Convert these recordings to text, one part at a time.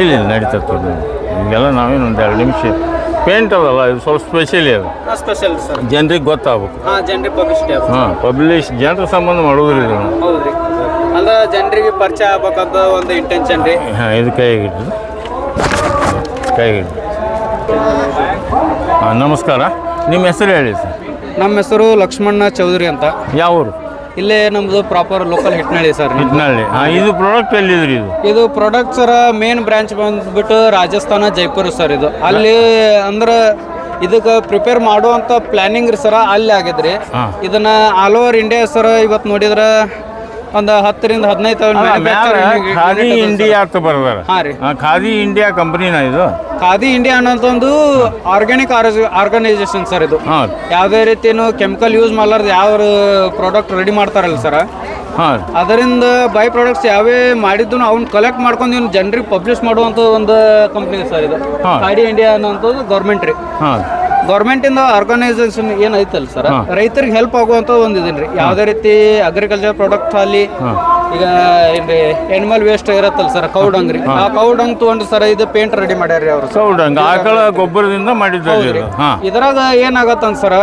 ಇಲ್ಲ ಇಲ್ಲ ನಡೀತದೆ ಹಿಂಗೆಲ್ಲ ನಾವೇನು ಒಂದು ಎರಡು ನಿಮಿಷ ಪೇಂಟ್ ಅದಲ್ಲ ಇದು ಸ್ವಲ್ಪ ಸ್ಪೆಷಲಿ ಅದು ಸ್ಪೆಷಲ್ ಸರ್ ಜನರಿಗೆ ಗೊತ್ತಾಗಬೇಕು. ಹಾಂ ಜನರಿಗೆ ಪಬ್ಲಿಸಿಟಿ ಹಾಂ ಪಬ್ಲಿಷ್ ಜನರ ಸಂಬಂಧ ಮಾಡೋದ್ರಿ ಇದು. ಹೌದ್ರಿ. ಅಂದ್ರೆ ಜನರಿಗೆ ಪರಿಚಯ ಆಗ್ಬೇಕಂತ ಒಂದು ಇಂಟೆನ್ಷನ್ ರೀ. ಹಾಂ ಇದು ಕೈಗಿಟ್ಟು ಕೈಗಿಟ್ಟು ಹಾಂ ನಮಸ್ಕಾರ. ನಿಮ್ಮ ಹೆಸರು ಹೇಳಿ ಸರ್. ನಮ್ಮ ಹೆಸರು ಲಕ್ಷ್ಮಣ್ಣ ಚೌಧರಿ ಅಂತ. ಯಾವ ಊರು ಇಲ್ಲೇ ನಮ್ದು proper local Hitnalli sir Hitnalli. ಹಾಂ ಇದು ಪ್ರಾಡಕ್ಟ್ ಎಲ್ಲಿದ್ರಿ ಇದು? ಇದು ಪ್ರಾಡಕ್ಟ್ ಸರ ಮೇನ್ ಬ್ರಾಂಚ್ ಬಂದ್ಬಿಟ್ಟು ರಾಜಸ್ಥಾನ ಜೈಪುರ್ ಸರ್ ಇದು. ಅಲ್ಲಿ ಅಂದ್ರೆ ಇದಕ್ಕೆ ಪ್ರಿಪೇರ್ ಮಾಡುವಂತ ಪ್ಲಾನಿಂಗ್ ಸರ ಅಲ್ಲಿ ಆಗಿದ್ರಿ. ಇದನ್ನ ಆಲ್ ಓವರ್ ಇಂಡಿಯಾ ಸರ್ ಇವತ್ತು ನೋಡಿದ್ರೆ ಒಂದು ಹತ್ತರಿಂದ ಹದಿನೈದು ಸಾವಿರ ಮ್ಯಾಲ ಖಾದಿ ಇಂಡಿಯಾ ಅಂತ ಬರ್ದಾರ. ಹಾಂ ರೀ. ಖಾದಿ ಇಂಡಿಯಾ ಕಂಪ್ನಿನ ಇದು? ಖಾದಿ ಇಂಡಿಯಾ ಅನ್ನೋದೊಂದು ಆರ್ಗ್ಯಾನಿಕ್ ಆರ್ಗನೈಸೇಷನ್ ಸರ್ ಇದು. ಯಾವುದೇ ರೀತಿನೂ ಕೆಮಿಕಲ್ ಯೂಸ್ ಮಾಡಲಾರ್ದು ಯಾವ ಪ್ರಾಡಕ್ಟ್ ರೆಡಿ ಮಾಡ್ತಾರಲ್ಲ ಸರ್? ಅದರಿಂದ ಬೈ ಪ್ರಾಡಕ್ಟ್ಸ್ ಯಾವೇ ಮಾಡಿದ್ದು ಅವ್ನ ಕಲೆಕ್ಟ್ ಮಾಡ್ಕೊಂಡು ಇವ್ನು ಜನರಿಗೆ ಪಬ್ಲಿಷ್ ಮಾಡುವಂತ ಒಂದು ಕಂಪ್ನಿ ಸರ್ ಇದು. ಖಾದಿ ಇಂಡಿಯಾ ಅನ್ನೋದು ಗೌರ್ಮೆಂಟ್ ರೀ. ಗೌರ್ಮೆಂಟಿಂದ ಆರ್ಗನೈಸೇಷನ್ ಏನು ಐತಲ್ಲ ಸರ್? ರೈತರಿಗೆ ಹೆಲ್ಪ್ ಆಗುವಂತ ಒಂದು ಇದೀನಿ ರೀ. ಯಾವುದೇ ರೀತಿ ಅಗ್ರಿಕಲ್ಚರ್ ಪ್ರಾಡಕ್ಟ್ ಅಲ್ಲಿ ಈಗ ಏನ್ರಿ ಎನಿಮಲ್ ವೇಸ್ಟ್ ಇರತ್ತಲ್ಲ ಸರ್ ಕೌಡ್ ರೀ. ಆ ಕೌಡ್ ಅಂಗ್ ತಗೊಂಡು ಸರ್ ಇದು ಪೇಂಟ್ ರೆಡಿ ಮಾಡ್ಯಾರ ಅವ್ರು ಸೌಡಂಗ ಆಕಳ ಗೊಬ್ಬರದಿಂದ ಮಾಡಿದ್ದಾರೆ ಇದು. ಹಾಂ. ಇದ್ರಾಗ ಏನಾಗತ್ತಂತ ಸರ್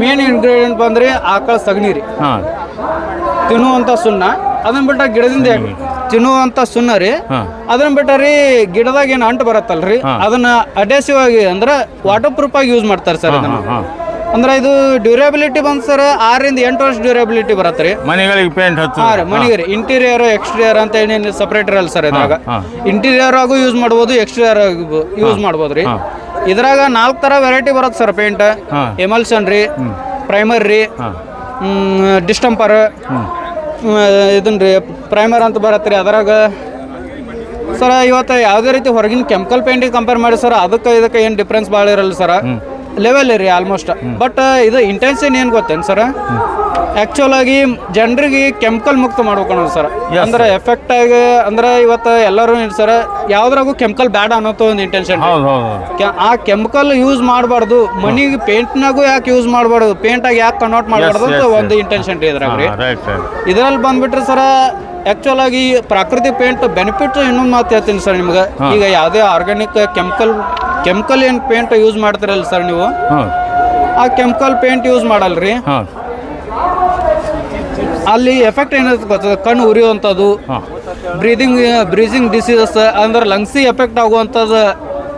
ಮೇನ್ ಇಂಗ್ರೀಡಿಯೆಂಟ್ ಬಂದ್ರಿ ಆಕಳ ಸಗಣಿ ರೀ. ಹಾಂ. ತಿನ್ನುವಂಥ ಸುಣ್ಣ ಅದನ್ನ ಬಿಟ್ಟ ಗಿಡದಿಂದ ತಿನ್ನುವಂಥ ಸುಣ್ಣ ರೀ. ಅದನ್ನ ಬಿಟ್ಟ ರೀ ಗಿಡದಾಗ ಏನು ಅಂಟು ಬರತ್ತಲ್ರಿ? ಅದನ್ನ ಅಡೆಸಿವ್ ಆಗಿ ಅಂದ್ರೆ ವಾಟರ್ ಪ್ರೂಫ್ ಆಗಿ ಯೂಸ್ ಮಾಡ್ತಾರೆ ಸರ್ ಇದನ್ನ. ಅಂದ್ರೆ ಇದು ಡ್ಯೂರೇಬಿಲಿಟಿ ಬಂದ್ ಸರ್ ಆರಿಂದ ಎಂಟು ವರ್ಷ ಡ್ಯೂರೇಬಿಲಿಟಿ ಬರತ್ತೆ ರೀ. ಮನೆಗಳಿಗೆ ಪೇಂಟ್ ಹತ್ತು ಹಾ ರೀ ಮನೆಗೆ ಇಂಟೀರಿಯರ್ ಎಕ್ಸ್ಟೀರಿಯರ್ ಅಂತ ಏನೇನು ಸಪ್ರೇಟ್ ಇರಲ್ಲ ಸರ್ ಇದ್ರಾಗ. ಇಂಟೀರಿಯರ್ ಆಗು ಯೂಸ್ ಮಾಡ್ಬೋದು ಎಕ್ಸ್ಟೀರಿಯರ್ ಯೂಸ್ ಮಾಡ್ಬೋದು ರೀ. ಇದ್ರಾಗ ನಾಲ್ಕು ಥರ ವೆರೈಟಿ ಬರುತ್ತೆ ಸರ್ ಪೇಂಟ್ ಎಮಲ್ಸನ್ ರೀ ಪ್ರೈಮರ್ ರೀ ಡಿಸ್ಟಂಪರ್ ಇದನ್ನ ರೀ ಪ್ರೈಮರ್ ಅಂತ ಬರತ್ತೆ ರೀ, ಅದರಾಗ. ಸರ್, ಇವತ್ತು ಯಾವುದೇ ರೀತಿ ಹೊರಗಿನ ಕೆಮಿಕಲ್ ಪೇಂಟಿಗೆ ಕಂಪೇರ್ ಮಾಡಿ ಸರ್, ಅದಕ್ಕೆ ಇದಕ್ಕೆ ಏನು ಡಿಫ್ರೆನ್ಸ್ ಭಾಳ ಇರಲ್ಲ ಸರ್? ಲೆವೆಲ್ ರೀ ಆಲ್ಮೋಸ್ಟ್ ಬಟ್ ಇದು ಇಂಟೆನ್ಷನ್ ಏನು ಗೊತ್ತೇನು ಸರ್ ಆ್ಯಕ್ಚುಲ್ ಆಗಿ ಜನರಿಗೆ ಕೆಮಿಕಲ್ ಮುಕ್ತ ಮಾಡ್ಬೇಕು ಅನ್ನೋದು ಸರ್ ಅಂದ್ರೆ ಎಫೆಕ್ಟ್ ಆಗಿ ಅಂದ್ರೆ ಇವತ್ತು ಎಲ್ಲರೂ ಸರ್ ಯಾವ್ದ್ರಾಗೂ ಕೆಮಿಕಲ್ ಬ್ಯಾಡ್ ಅನ್ನೋದು ಒಂದು ಇಂಟೆನ್ಷನ್ ಆ ಕೆಮಿಕಲ್ ಯೂಸ್ ಮಾಡಬಾರ್ದು. ಮನಿಗೆ ಪೇಂಟ್ನಾಗೂ ಯಾಕೆ ಯೂಸ್ ಮಾಡಬಾರ್ದು? ಆಗಿ ಯಾಕೆ ಕನ್ವರ್ಟ್ ಮಾಡಬಾರ್ದು ಅಂತ ಒಂದು ಇಂಟೆನ್ಷನ್ ಇದ್ರಾಗ ರೀ. ಇದರಲ್ಲಿ ಬಂದ್ಬಿಟ್ರೆ ಸರ ಆ್ಯಕ್ಚುಲ್ ಆಗಿ ಪ್ರಾಕೃತಿಕ ಪೇಂಟ್ ಬೆನಿಫಿಟ್ ಇನ್ನೊಂದು ಮಾತು ಹೇಳ್ತೀನಿ ಸರ್ ನಿಮ್ಗೆ. ಈಗ ಯಾವುದೇ ಆರ್ಗ್ಯಾನಿಕ್ ಕೆಮಿಕಲ್ ಕೆಮಿಕಲ್ ಏನು ಪೇಂಟ್ ಯೂಸ್ ಮಾಡ್ತೀರಲ್ಲ ಸರ್ ನೀವು? ಆ ಕೆಮಿಕಲ್ ಪೇಂಟ್ ಯೂಸ್ ಮಾಡಲ್ರಿ? ಅಲ್ಲಿ ಎಫೆಕ್ಟ್ ಏನಿರುತ್ತೆ ಗೊತ್ತದ ಕಣ್ಣು ಉರಿಯುವಂಥದ್ದು ಹಾಂ. ಬ್ರೀದಿಂಗ್ ಬ್ರೀಸಿಂಗ್ ಡಿಸೀಸಸ್ ಅಂದ್ರೆ ಲಂಗ್ಸಿ ಎಫೆಕ್ಟ್ ಆಗುವಂಥದ್ದು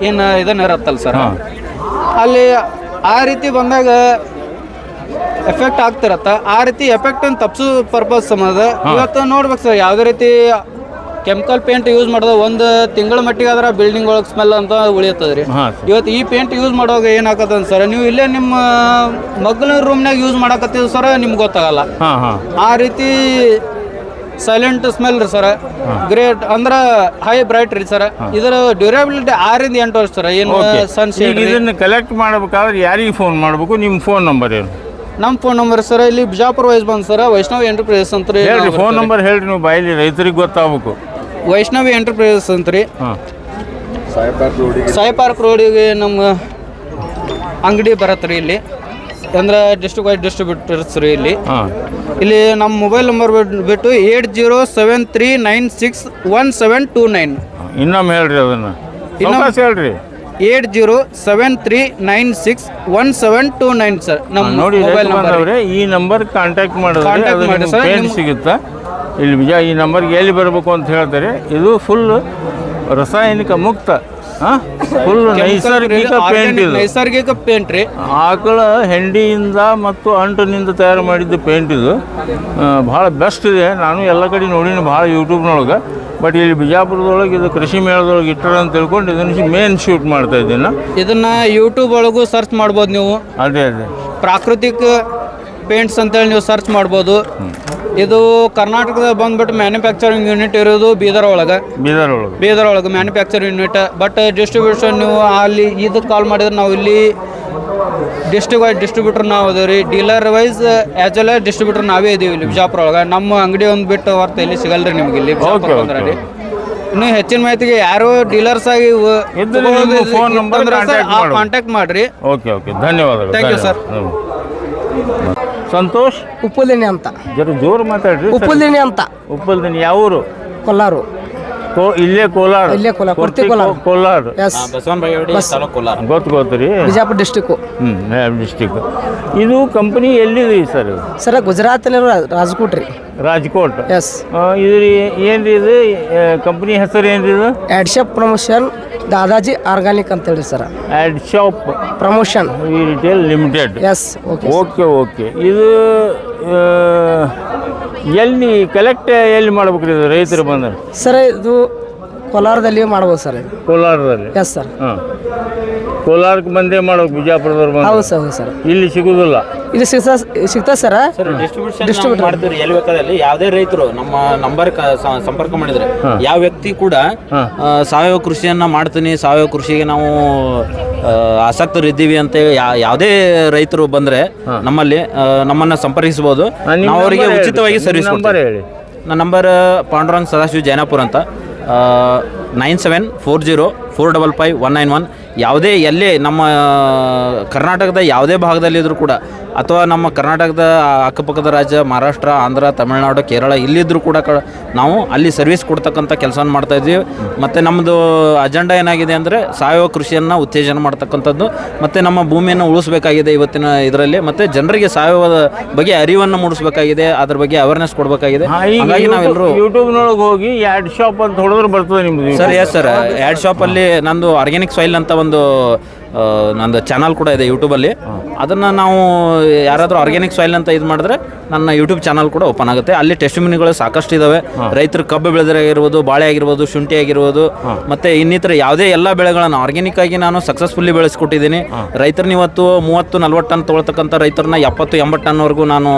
ಏನು ಇದನ್ನ ಇರತ್ತಲ್ಲ ಸರ್? ಹಾಂ. ಅಲ್ಲಿ ಆ ರೀತಿ ಬಂದಾಗ ಎಫೆಕ್ಟ್ ಆಗ್ತಿರತ್ತ. ಆ ರೀತಿ ಎಫೆಕ್ಟ್ ಅಂತ ತಪ್ಪಿಸೋ ಪರ್ಪಸ್ ಸಮದ ಇವತ್ತು ನೋಡ್ಬೇಕು ಸರ್ ಯಾವುದೇ ರೀತಿ ಕೆಮಿಕಲ್ ಪೇಂಟ್ ಯೂಸ್ ಮಾಡೋದು ಒಂದು ತಿಂಗಳ ಮಟ್ಟಿಗೆ ಆದ್ರೆ ಬಿಲ್ಡಿಂಗ್ ಒಳಗೆ ಸ್ಮೆಲ್ ಅಂತ ಉಳಿಯುತ್ತದೆ ರೀ. ಹಾಂ ಇವತ್ತು ಈ ಪೇಂಟ್ ಯೂಸ್ ಮಾಡುವಾಗ ಏನಾಗತ್ತೆ ಸರ್ ನೀವು ಇಲ್ಲೇ ನಿಮ್ಮ ಮಗ್ಳ ರೂಮ್ನಾಗ ಯೂಸ್ ಮಾಡಕತ್ತೀವಿ ಸರ್ ನಿಮ್ಗೆ ಗೊತ್ತಾಗಲ್ಲ. ಹಾಂ ಹಾಂ. ಆ ರೀತಿ ಸೈಲೆಂಟ್ ಸ್ಮೆಲ್ ರೀ ಸರ್. ಗ್ರೇಟ್ ಅಂದ್ರೆ ಹೈ ಬ್ರೈಟ್ ರೀ ಸರ್. ಇದರ ಡ್ಯೂರೇಬಿಲಿಟಿ ಆರಿಂದ ಎಂಟು ವರ್ಷ ಸರ್. ಏನು ಸನ್ ಈಗ ಇದನ್ನು ಕಲೆಕ್ಟ್ ಮಾಡಬೇಕಾದ್ರೆ ಯಾರಿಗೆ ಫೋನ್ ಮಾಡಬೇಕು? ನಿಮ್ಮ ಫೋನ್ ನಂಬರ್ ಏನು? ನಮ್ಮ ಫೋನ್ ನಂಬರ್ ಸರ್. ಇಲ್ಲಿ ಬಿಜಾಪುರ ವೈಸ್ ಬಂದ್ ಸರ್ ವೈಷ್ಣವ್ ಎಂಟರ್ಪ್ರೈಸಸ್ ಅಂತ ರೀ ಹೇಳ್ರಿ ಫೋನ್ ನಂಬರ್ ಹೇಳಿ ನೀವು ಬಾಯಲ್ಲಿ ರೈತರಿಗೆ ಗೊತ್ತಾಗಬೇಕು. ವೈಷ್ಣವಿ ಎಂಟರ್ಪ್ರೈಸಸ್ ಅಂತ ರೀ ಹಾಂ. ಸಾಯಿ ಪಾರ್ಕ್ ರೋಡಿಗೆ ನಮ್ಮ ಅಂಗಡಿ ಬರತ್ತೆ ರೀ ಇಲ್ಲಿ. ಅಂದ್ರೆ ಡಿಸ್ಟ್ರಿಕ್ಟ್ ವೈಸ್ ಡಿಸ್ಟ್ರಿಬ್ಯೂಟರ್ಸ್ ರೀ ಇಲ್ಲಿ. ಹಾಂ. ಇಲ್ಲಿ ನಮ್ಮ ಮೊಬೈಲ್ ನಂಬರ್ ಬಿಟ್ಟು eight zero seven three nine six one seven two nine. ಇನ್ನೊಮ್ಮೆ ಹೇಳ್ರಿ ಅದನ್ನು. ಇನ್ನೊಮ್ಮೆ ಹೇಳ್ರಿ. Eight zero seven three nine six one seven two nine sir. ನಮ್ಮ ನೋಡಿ ಮೊಬೈಲ್ ನಂಬರ್ ಈ ನಂಬರ್ ಕಾಂಟ್ಯಾಕ್ಟ್ ಮಾಡಿದ್ರೆ ಕಾಂಟ್ಯಾಕ್ಟ್ ಮಾಡಿ ಸರ್, ಸಿಗುತ್ತಾ? ಇಲ್ಲಿ ಬಿಜ ಈ ನಂಬರ್ಗೆ ಎಲ್ಲಿ ಬರಬೇಕು ಅಂತ ಹೇಳ್ತಾರೆ ಇದು ಫುಲ್ ರಾಸಾಯನಿಕ ಮುಕ್ತ ಫುಲ್ ನೈಸರ್ಗಿಕ ಪೇಂಟ್ ಇದು. ನೈಸರ್ಗಿಕ ಪೇಂಟ್ ರೀ. ಆಕಳ ಹೆಂಡಿಯಿಂದ ಮತ್ತು ಅಂಟಿನಿಂದ ತಯಾರು ಮಾಡಿದ್ದು ಪೇಂಟ್ ಇದು. ಭಾಳ ಬೆಸ್ಟ್ ಇದೆ. ನಾನು ಎಲ್ಲ ಕಡೆ ನೋಡೀನಿ ಭಾಳ ಯೂಟ್ಯೂಬ್ನೊಳಗೆ ಬಟ್ ಇಲ್ಲಿ ಬಿಜಾಪುರದೊಳಗೆ ಇದು ಕೃಷಿ ಮೇಳದೊಳಗೆ ಇಟ್ಟರ ಅಂತ ತಿಳ್ಕೊಂಡು ಇದನ್ನ ಮೇನ್ ಶೂಟ್ ಮಾಡ್ತಾ ಇದ್ದೀನಿ. ಇದನ್ನ ಯೂಟ್ಯೂಬ್ ಒಳಗೂ ಸರ್ಚ್ ಮಾಡ್ಬೋದು ನೀವು. ಅದೇ ಅದೇ. ಪ್ರಾಕೃತಿಕ ಪೇಂಟ್ಸ್ ಅಂತೇಳಿ ನೀವು ಸರ್ಚ್ ಮಾಡ್ಬೋದು. ಇದು ಕರ್ನಾಟಕದ ಬಂದ್ಬಿಟ್ಟು ಮ್ಯಾನುಫ್ಯಾಕ್ಚರಿಂಗ್ ಯೂನಿಟ್ ಇರೋದು ಬೀದರ್ ಒಳಗೆ ಬೀದರ್ ಒಳಗೆ ಬೀದರ್ ಒಳಗೆ ಮ್ಯಾನುಫ್ಯಾಕ್ಚರಿಂಗ್ ಯೂನಿಟ್. ಬಟ್ ಡಿಸ್ಟ್ರಿಬ್ಯೂಷನ್ ನೀವು ಅಲ್ಲಿ ಇದಕ್ಕೆ ಕಾಲ್ ಮಾಡಿದ್ರೆ ನಾವು ಇಲ್ಲಿ ಡಿಸ್ಟ್ರಿಕ್ ವೈಸ್ ಡಿಸ್ಟ್ರಿಬ್ಯೂಟರ್ ನಾವು ಅದೇವಿ ರೀ. Dealer wise as well as distributor ನಾವೇ ಇದೀವಿ ಇಲ್ಲಿ ಬಿಜಾಪುರ ಒಳಗೆ ನಮ್ಮ ಅಂಗಡಿ ಒಂದು ಬಿಟ್ಟು ಹೊರತು ಇಲ್ಲಿ ಸಿಗಲ್ಲ ರೀ ನಿಮ್ಗೆ ಇಲ್ಲಿ ಬಿಜಾಪುರ Okay, ರೀ ಇನ್ನು ಹೆಚ್ಚಿನ ಮಾಹಿತಿಗೆ ಯಾರು ಡೀಲರ್ಸ್ ಆಗಿ. ಕಾಂಟ್ಯಾಕ್ಟ್ ಮಾಡ್ರಿ. Okay okay. ಧನ್ಯವಾದಗಳು ಥ್ಯಾಂಕ್ ಯು sir. ಸಂತೋಷ್? ಉಪ್ಪುಲಿನಿ ಅಂತ. ಜರ ಜೋರು ಮಾತಾಡ್ರಿ ಉಪ್ಪುಲಿನಿ ಅಂತ. ಉಪ್ಪಲ್ದಿನಿ ಯಾವ ಊರು? ಕೊಲ್ಲಾರು. ಕೋ- ಇಲ್ಲೇ ಕೋಲಾರ. ಇಲ್ಲೇ ಕೋಲಾರ, ಕೊರ್ತಿ ಕೋಲಾರ. ಕೋಲಾರ. ಎಸ್ ಗೊತ್ತು ಗೊತ್ತು ರೀ ಬಿಜಾಪುರ ಡಿಸ್ಟಿಕ್ಕು ಹ್ಞೂ ಡಿಸ್ಟಿಕ್ ಇದು ಕಂಪನಿ ಎಲ್ಲಿದೆ ಸರ್ ಸರ್ ಸರ ಗುಜರಾತ್ನಲ್ಲಿರೋ ರಾಜ್ಕೋಟ್ ರೀ. ರಾಜ್ಕೋಟ್. ಎಸ್ ಇದು ರೀ ಏನು ರೀ ಇದು ಕಂಪ್ನಿ ಹೆಸರು ಏನು ರೀ ಇದು ad shop promotion Dadaji organic ಅಂತೇಳಿ sir. Ad shop promotion retail limited yes okay okay okay ಇದು ಆ, ಎಲ್ಲಿ ಕಲೆಕ್ಟ್ ಎಲ್ಲಿ ಮಾಡ್ಬೇಕು ರೀ ಇದು ರೈತರು ಬಂದ್ರೆ? ಸರ್ ಇದು ಕೋಲಾರದಲ್ಲಿ ಮಾಡ್ಬೋದು ಸರ್. ಇದು ಕೋಲಾರದಲ್ಲಿ? ಎಸ್ ಸರ್ ಹಾಂ. ಕೋಲಾರಕ್ಕೆ ಬಂದೇ ಮಾಡ್ಬೇಕು ಬಿಜಾಪುರದವ್ರು ಹೌದು ಬಂದು ಸರ್ ಹೌದು ಸರ್. ಇಲ್ಲಿ ಸಿಗೋದಿಲ್ಲ? ಇದು ಸಿಗ್ತಾ ಸಿಗ್ತದೆ ಸರ್? ಡಿಸ್ಟ್ರಿಬ್ಯೂಷನ್ ಮಾಡ್ತೀವಿ ಎಲ್ಲಿ ಬೇಕಾದಲ್ಲಿ ಯಾವುದೇ ರೈತರು ನಮ್ಮ ನಂಬರ್ ಸಂಪರ್ಕ ಮಾಡಿದ್ರೆ ಯಾವ ವ್ಯಕ್ತಿ ಕೂಡ ಸಾವಯವ ಕೃಷಿಯನ್ನ ಮಾಡ್ತೀನಿ ಸಾವಯವ ಕೃಷಿಗೆ ನಾವು ಆಸಕ್ತರಿದ್ದೀವಿ ಅಂತ ಯಾವುದೇ ರೈತರು ಬಂದ್ರೆ ನಮ್ಮಲ್ಲಿ ಆ, ನಮ್ಮನ್ನ ಸಂಪರ್ಕಿಸಬಹುದು. ನಾವು ಅವರಿಗೆ ಉಚಿತವಾಗಿ ಸರ್ವಿಸ್ ನನ್ನ ನಂಬರ್ ಪಾಂಡುರಂಗ್ ಸದಾಶಿವ ಜೈನಾಪುರ ಅಂತ. Nine seven four zero four double five one nine one. ಯಾವುದೇ ಎಲ್ಲೇ ನಮ್ಮ ಕರ್ನಾಟಕದ ಯಾವುದೇ ಭಾಗದಲ್ಲಿದ್ದರೂ ಕೂಡ ಅಥವಾ ನಮ್ಮ ಕರ್ನಾಟಕದ ಅಕ್ಕಪಕ್ಕದ ರಾಜ್ಯ ಮಹಾರಾಷ್ಟ್ರ ಆಂಧ್ರ ತಮಿಳುನಾಡು ಕೇರಳ ಇಲ್ಲಿದ್ದರೂ ಕೂಡ ಕ- ನಾವು ಅಲ್ಲಿ ಸರ್ವಿಸ್ ಕೊಡ್ತಕ್ಕಂಥ ಕೆಲಸವನ್ನು ಮಾಡ್ತಾ ಇದ್ದೀವಿ. ಮತ್ತು ನಮ್ಮದು ಅಜೆಂಡಾ ಏನಾಗಿದೆ ಅಂದರೆ ಸಾವಯವ ಕೃಷಿಯನ್ನು ಉತ್ತೇಜನ ಮಾಡ್ತಕ್ಕಂಥದ್ದು ಮತ್ತು ನಮ್ಮ ಭೂಮಿಯನ್ನು ಉಳಿಸ್ಬೇಕಾಗಿದೆ ಇವತ್ತಿನ ಇದರಲ್ಲಿ ಮತ್ತು ಜನರಿಗೆ ಸಾವಯವದ ಬಗ್ಗೆ ಅರಿವನ್ನು ಮೂಡಿಸ್ಬೇಕಾಗಿದೆ ಅದ್ರ ಬಗ್ಗೆ ಅವೇರ್ನೆಸ್ ಕೊಡಬೇಕಾಗಿದೆ. ಹಾಗಾಗಿ ನಾವೆಲ್ಲರೂ ಯೂಟ್ಯೂಬ್ನೊಳಗೆ ಹೋಗಿ ಆ್ಯಡ್ ಶಾಪ್ ಅಂತ ಹೊಡೆದ್ರೆ ಬರ್ತದೆ ನಿಮ್ದು. ಸರ್ ಎಸ್ ಸರ್ ಆ್ಯಡ್ ಶಾಪಲ್ಲಿ ನಂದು ಆರ್ಗ್ಯಾನಿಕ್ ಸಾಯಿಲ್ ಅಂತ ಒಂದು ನಂದು ಚಾನಲ್ ಕೂಡ ಇದೆ ಯೂಟ್ಯೂಬಲ್ಲಿ ಅದನ್ನು ನಾವು ಯಾರಾದರೂ ಆರ್ಗ್ಯಾನಿಕ್ ಸಾಯಿಲ್ ಅಂತ ಇದು ಮಾಡಿದ್ರೆ ನನ್ನ ಯೂಟ್ಯೂಬ್ ಚಾನಲ್ ಕೂಡ ಓಪನ್ ಆಗುತ್ತೆ. ಅಲ್ಲಿ ಟೆಸ್ಟಿಮಿನಿಗಳು ಸಾಕಷ್ಟು ಇದ್ದಾವೆ ರೈತರು ಕಬ್ಬು ಬೆಳೆದಿರಾಗಿರ್ಬೋದು ಬಾಳೆ ಆಗಿರ್ಬೋದು ಶುಂಠಿ ಆಗಿರ್ಬೋದು ಮತ್ತು ಇನ್ನಿತರ ಯಾವುದೇ ಎಲ್ಲ ಬೆಳೆಗಳನ್ನು ಆರ್ಗ್ಯಾನಿಕ್ ಆಗಿ ನಾನು ಸಕ್ಸಸ್ಫುಲ್ಲಿ ಬೆಳೆಸ್ಕೊಟ್ಟಿದ್ದೀನಿ. ರೈತರನ್ನ ಇವತ್ತು ಮೂವತ್ತು ನಲ್ವತ್ತು ಟನ್ ತೊಗೊಳ್ತಕ್ಕಂಥ ರೈತರನ್ನ ಎಪ್ಪತ್ತು ಎಂಬತ್ತು ಟನ್ವರೆಗೂ ನಾನು